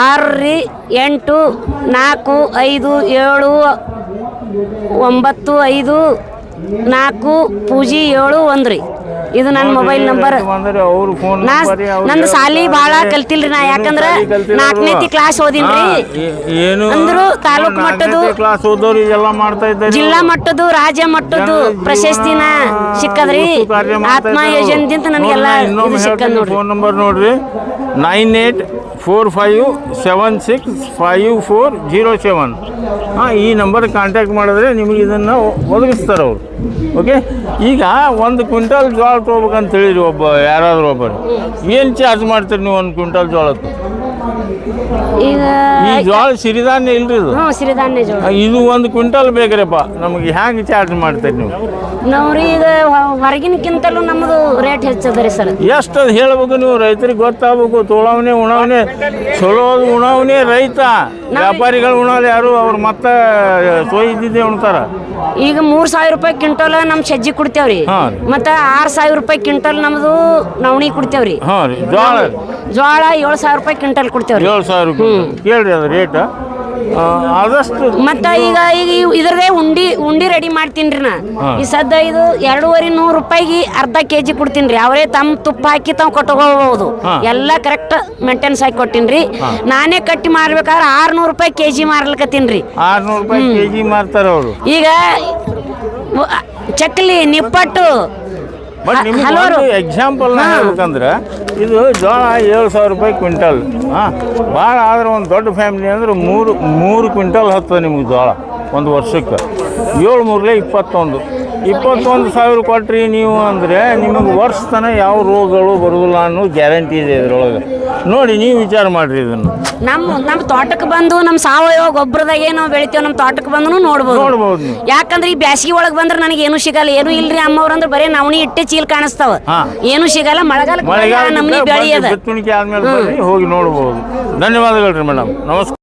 ಆರು ರೀ ಎಂಟು ನಾಲ್ಕು ಐದು ಏಳು ಒಂಬತ್ತು ಐದು ನಾಲ್ಕು ಪೂಜಿ ಏಳು ಒಂದು ರೀ. ಇದು ನನ್ನ ಮೊಬೈಲ್ ನಂಬರ್ ನಾ ನಂದು ಸಾಲಿ ಭಾಳ ಕಲ್ತಿಲ್ರಿ ನಾ ಯಾಕಂದ್ರ ನಾಲ್ಕನೇತಿ ಕ್ಲಾಸ್ ಓದಿನ್ರಿ. ಏನು? ಅಂದ್ರು ತಾಲೂಕ್ ಮಟ್ಟದ್ದು ಕ್ಲಾಸ್ ಓದೋರು ಇದೆಲ್ಲ ಮಾಡ್ತಾ ಇದ್ದಾರೆ ಜಿಲ್ಲಾ ಮಟ್ಟದ್ದು ರಾಜ್ಯ ಮಟ್ಟದ್ದು ಪ್ರಶಸ್ತಿನ ಸಿಕ್ಕದ್ರಿ. ಆತ್ಮ ಯೋಜನೆದಿಂದ ನನಗೆಲ್ಲ ಸಿಕ್ಕ ಸಿಕ್ಕದ್ ನೋಡ್ರಿ. ಫೋನ್ ನಂಬರ್ ನೋಡ್ರಿ. Nine eight four five seven six five four zero seven. ಹಾಂ, ಈ ನಂಬರ್ ಕಾಂಟ್ಯಾಕ್ಟ್ ಮಾಡಿದ್ರೆ ನಿಮಗೆ ಇದನ್ನು ಒದಗಿಸ್ತಾರೆ ಅವರು. ಓಕೆ ಈಗ ಒಂದು ಕ್ವಿಂಟಲ್ ಜೋಳ ತೊಗೋಬೇಕಂತ ಹೇಳಿರಿ ಒಬ್ಬ, ಯಾರಾದರೂ ಒಬ್ಬರು. ಏನು ಚಾರ್ಜ್ ಮಾಡ್ತೀರಿ ನೀವು ಒಂದು ಕ್ವಿಂಟಲ್ ಜೋಳಕ್ಕೆ? ಈಗ ಈ ಜೋಳ ಸಿರಿಧಾನ್ಯ ಇಲ್ರಿ ಇದು? ಹ್ಞೂ ಸಿರಿಧಾನ್ಯ ಜೋಳ. ಇದು ಒಂದು ಕ್ವಿಂಟಲ್ ಬೇಕ್ರಪ್ಪ. ನಮಗೆ ಹ್ಯಾಂಗೆ ಚಾರ್ಜ್ ಮಾಡ್ತೀರಿ ನೀವು? ನಾವ್ರಿ ಈಗ ಹೊ- ಹೊರಗಿನಕ್ಕಿಂತಲೂ ನಮ್ಮದು ರೇಟ್ ಹೆಚ್ಚದ ರೀ ಸರ್. ಎಷ್ಟು ಅದು ಹೇಳ್ಬೇಕು ನೀವು? ರೈತರಿಗೆ ಗೊತ್ತಾಗಬೇಕು ತೋಳವನೇ ಉಣವನೆ. ಚಲೋ ಉಣವನೆ ರೈತ. ವ್ಯಾಪಾರಿಗಳು ಉಣಲ್ಲ ಯಾರು ಅವ್ರು ಮತ್ತೆ ಸೊಯ್ದಿದ್ದೆ ಉಣ್ತಾರ? ಈಗ ಮೂರ್ ಸಾವಿರ ರೂಪಾಯಿ ಕ್ವಿಂಟಲ್ ನಮ್ ಸಜ್ಜಿ ಕೊಡ್ತೇವ್ರಿ ಮತ್ತೆ ರೀ. ಮತ್ತ ಆರ್ ಸಾವಿರ ರೂಪಾಯಿ ಕ್ವಿಂಟಲ್ ನಮ್ಮದು ನವಣಿ ಕೊಡ್ತೇವ್ರಿ ಹಾಂ ರೀ. ಜೋಳ ಜೋಳ ಏಳು ಸಾವಿರ ರೂಪಾಯಿ ಕ್ವಿಂಟಲ್ ಕೊಡ್ತೇವ್ರಿ ಏಳು ಸಾವಿರ ರೂಪಾಯಿ ಕೇಳ್ರಿ ಅದು ರೇಟ್ ಆದಷ್ಟು ಮತ್ತ ಈಗ ಈಗ ಇವ್- ಇದ್ರದೇ ಉಂಡಿ ಉಂಡಿ ರೆಡಿ ಮಾಡ್ತೀನಿ ನಾ. ಈ ಸದ್ದ ಇದು ಎರಡೂವರೆ ನೂರು ರೂಪಾಯಿಗೆ ಅರ್ಧ ಕೆ ಜಿ ಕೊಡ್ತೀನಿ ಅವರೇ ತಮ್ಮ ತುಪ್ಪ ಹಾಕಿ ತಾವು ಕೊಟ್ಟೋಗಬಹುದು ಹಾ. ಎಲ್ಲ ಕರೆಕ್ಟ್ ಮೇಂಟೆನ್ಸ್ ಹಾಕಿ ಕೊಟ್ಟಿನ್ರಿ ನಾನೇ ಕಟ್ಟಿ ಮಾರ್ಬೇಕಾದ್ರೆ ಆರ್ನೂರು ರೂಪಾಯಿ ಕೆ ಜಿ ಮಾರ್ಲಕತ್ತೀನಿ ರೀ. ರೂಪಾಯಿ ಕೆ ಜಿ ಮಾರ್ತಾರೆ ಅವರು. ಈಗ ವ- ಚಕ್ಲಿ ನಿಪ್ಪಟ್ಟು ಬಟ್ ನಿಮ್ಗೆ ಒಂದು ಎಕ್ಸಾಂಪಲ್. ಹೇಳ್ಬೇಕಂದ್ರೆ ಇದು ಜೋಳ ಏಳು ಸಾವಿರ ರೂಪಾಯಿ ಕ್ವಿಂಟಲ್. ಹಾಂ ಭಾಳ ಆದ್ರೆ ಒಂದು ದೊಡ್ಡ ಫ್ಯಾಮಿಲಿ ಅಂದ್ರೆ ಮೂರು ಮೂರು ಕ್ವಿಂಟಲ್ ಹತ್ತದ ನಿಮ್ಗೆ ಜೋಳ ಒಂದು ವರ್ಷಕ್ಕೆ. ಏಳು ಮೂರಲೇ ಇಪ್ಪತ್ತೊಂದು. ಇಪ್ಪತ್ತೊಂದು ಸಾವಿರ ಕೊಟ್ರಿ ನೀವು ಅಂದರೆ ನಿಮಗೆ ವರ್ಷ ತನಕ ಯಾವ ರೋಗಗಳು ಬರೋದಿಲ್ಲ ಅನ್ನೋ ಗ್ಯಾರಂಟಿ ಇದೆ ಇದ್ರೊಳಗೆ. ನೋಡಿ ನೀವು ವಿಚಾರ ಮಾಡಿರಿ ಇದನ್ನು. ನಮ್ಮ ನಮ್ಮ ತೋಟಕ್ಕೆ ಬಂದು ನಮ್ಮ ಸಾವಯವ ಗೊಬ್ಬರದಾಗ ಏನೋ ಬೆಳಿತೇವೆ ನಮ್ಮ ತೋಟಕ್ಕೆ ಬಂದು ನೋಡ್ಬೋದು. ನೋಡ್ಬೋದು ನೀವು. ಯಾಕಂದ್ರೆ ಈ ಬ್ಯಾಸಿಗೆ ಒಳಗೆ ಬಂದ್ರೆ ನನಗೆ ಏನು ಸಿಗಲ್ಲ. ಏನು ಇಲ್ರಿ ಅಮ್ಮವ್ರ ಅಂದ್ರೆ ಬರೀ ನವಣಿ ಇಟ್ಟೆ ಚೀಲ್ ಕಾಣಿಸ್ತಾವ. ಹಾ. ಏನು ಸಿಗಲ್ಲ. ಮಳೆಗಾಲ ಮಳೆಗಾಲ ನಮ್ನಿ ಬೆಳೆಯದ. ಬಿತ್ತುಣಿಕೆ ಆದ್ಮೇಲೆ ಬರ್ರಿ ಹೋಗಿ ನೋಡ್ಬೋದು. ಧನ್ಯವಾದಗಳು ರೀ ಮೇಡಮ್. ನಮಸ್ಕಾರ.